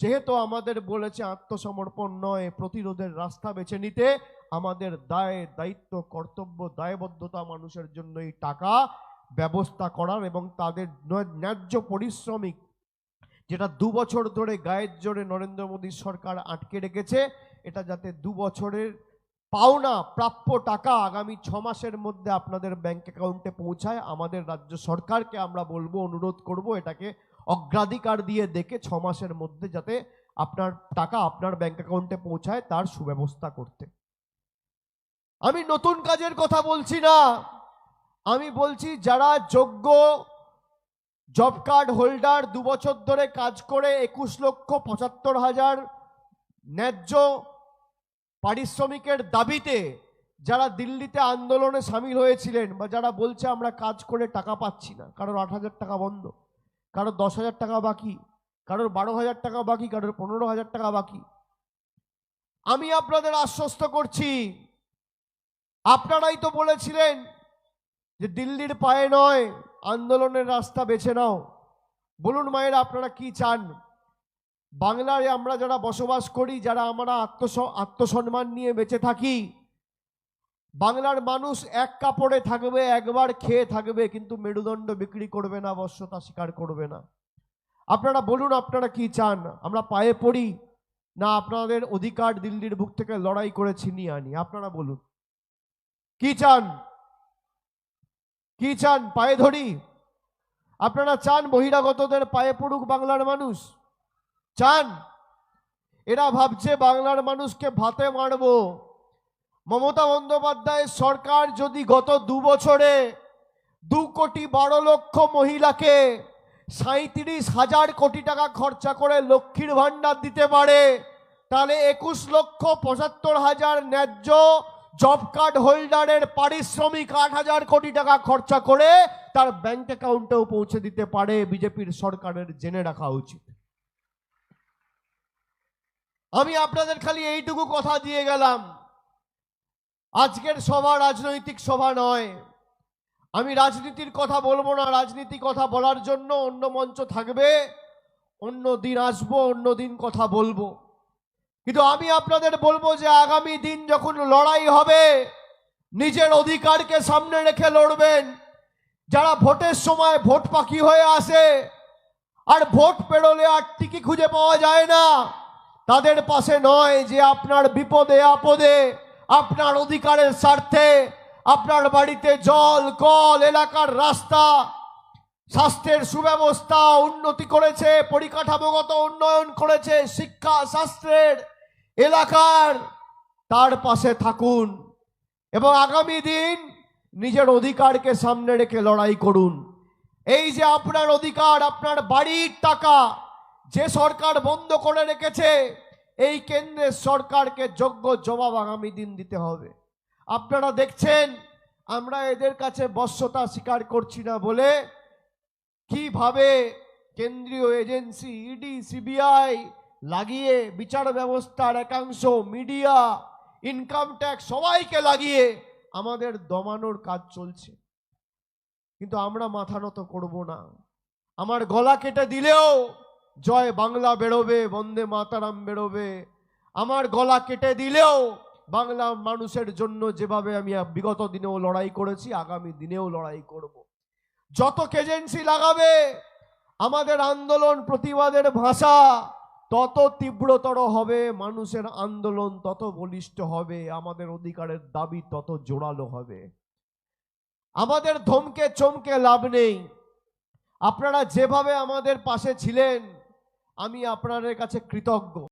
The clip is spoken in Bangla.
যেহেতু আমাদের বলেছে আত্মসমর্পণ নয়, প্রতিরোধের রাস্তা বেছে নিতে, আমাদের দায়, দায়িত্ব, কর্তব্য, দায়বদ্ধতা মানুষের জন্য এই টাকা ব্যবস্থা করার এবং তাদের ন্যায- ন্যায্য পরিশ্রমিক যেটা দু বছর ধরে গায়ের জোরে নরেন্দ্র মোদী সরকার আটকে রেখেছে, এটা যাতে দু বছরের পাওনা, প্রাপ্য টাকা আগামী ছ মাসের মধ্যে আপনাদের ব্যাংক অ্যাকাউন্টে পৌঁছায়, আমাদের রাজ্য সরকারকে আমরা বলব, অনুরোধ করব এটাকে অগ্রাধিকার দিয়ে দেখে ছ মাসের মধ্যে যাতে আপনার টাকা আপনার ব্যাংক অ্যাকাউন্টে পৌঁছায়, তার সুব্যবস্থা করতে। আমি নতুন কাজের কথা বলছি না। আমি বলছি যারা যোগ্য জব কার্ড হোল্ডার দু বছর ধরে কাজ করে একুশ লক্ষ পঁচাত্তর হাজার ন্যায্য পারিশ্রমিকের দাবিতে যারা দিল্লিতে আন্দোলনে সামিল হয়েছিলেন বা যারা বলছে আমরা কাজ করে টাকা পাচ্ছি না, কারণ আট হাজার টাকা বন্ধ। কারোর দশ হাজার টাকা বাকি, কারোর বারো হাজার টাকা বাকি, কারোর পনেরো হাজার টাকা বাকি। আমি আপনাদের আশ্বস্ত করছি, আপনারাই তো বলেছিলেন যে দিল্লির পায়ে নয়, আন্দোলনের রাস্তা বেছে নাও। বলুন মায়েরা, আপনারা কি চান? বাংলায় আমরা যারা বসবাস করি, যারা আমরা আত্মস, আত্মসম্মান নিয়ে বেঁচে থাকি বাংলার মানুষ এক কাপড়ে থাকবে, একবার খেয়ে থাকবে, কিন্তু মেরুদণ্ড বিক্রি করবে না বশ্যতা স্বীকার করবে না। আপনারা বলুন, আপনারা কি চান? আমরা পায়ে পড়ি? না, আপনাদের অধিকার দিল্লির বুক থেকে লড়াই করে ছিনিয়ে আনি। আপনারা বলুন। কি চান? কি চান? পায়ে ধরি? আপনারা চান বহিরাগতদের পায়ে পড়ুক বাংলার মানুষ? চান? এরা ভাবছে বাংলার মানুষকে ভাতে মারবো। মমতা বন্দ্যোপাধ্যায়ের সরকার যদি গত দু বছরে দু কোটি বারো লক্ষ মহিলাকে সাঁত্রিশ হাজার কোটি টাকা খরচা করে লক্ষ্মীর ভাণ্ডার দিতে পারে, তাহলে একুশ লক্ষ পঁচাত্তর হাজার ন্যায্য জব কার্ড হোল্ডারের পারিশ্রমিক আট হাজার কোটি টাকা খরচা করে তার ব্যাংক অ্যাকাউন্টেও পৌঁছে দিতে পারে বিজেপির সরকারের জেনে রাখা উচিত। আমি আপনাদের খালি এইটুকু কথা দিয়ে গেলাম। আজকের সভা রাজনৈতিক সভা নয়। আমি রাজনীতির কথা বলব না, রাজনীতি কথা বলার জন্য অন্য মঞ্চ থাকবে, অন্য দিন আসব, অন্য দিন কথা বলব। কিন্তু আমি আপনাদের বলব যে আগামী দিন যখন লড়াই হবে, নিজের অধিকারকে সামনে রেখে লড়বেন। যারা ভোটের সময় ভোট পাখি হয়ে আসে, আর ভোট পেরোলে আর টিকি খুঁজে পাওয়া যায় না, তাদের পাশে নয় যে আপনার বিপদে, আপদে আপনার অধিকারের স্বার্থে আপনার বাড়িতে জল, কল, এলাকার রাস্তা, স্বাস্থ্যের সুব্যবস্থা উন্নতি করেছে, পরিকাঠামোগত উন্নয়ন করেছে, শিক্ষা শাস্ত্রের এলাকার, তার পাশে থাকুন এবং আগামী দিন নিজের অধিকারকে সামনে রেখে লড়াই করুন। এই যে আপনার অধিকার, আপনার বাড়ির টাকা যে সরকার বন্ধ করে রেখেছে এই কেন্দ্রের সরকারকে যোগ্য জবাব আগামী দিন দিতে হবে। আপনারা দেখছেন, আমরা এদের কাছে বশ্যতা স্বীকার করছি না বলে কীভাবে কেন্দ্রীয় এজেন্সি ইডি, সিবিআই লাগিয়ে বিচার ব্যবস্থার একাংশ, মিডিয়া, ইনকাম ট্যাক্স সবাইকে লাগিয়ে আমাদের দমানোর কাজ চলছে। কিন্তু আমরা মাথা নত করব না। আমার গলা কেটে দিলেও জয় বাংলা বেরোবে, বন্দে মাতারাম বেরোবে। আমার গলা কেটে দিলেও বাংলা মানুষের জন্য যেভাবে আমি বিগত দিনেও লড়াই করেছি, আগামী দিনেও লড়াই করব। যত কেজেন্সি লাগাবে, আমাদের আন্দোলন প্রতিবাদের ভাষা তত তীব্রতর হবে, মানুষের আন্দোলন তত বলিষ্ঠ হবে, আমাদের অধিকারের দাবি তত জোরালো হবে। আমাদের ধমকে চমকে লাভ নেই। আপনারা যেভাবে আমাদের পাশে ছিলেন আমি আপনাদের কাছে কৃতজ্ঞ।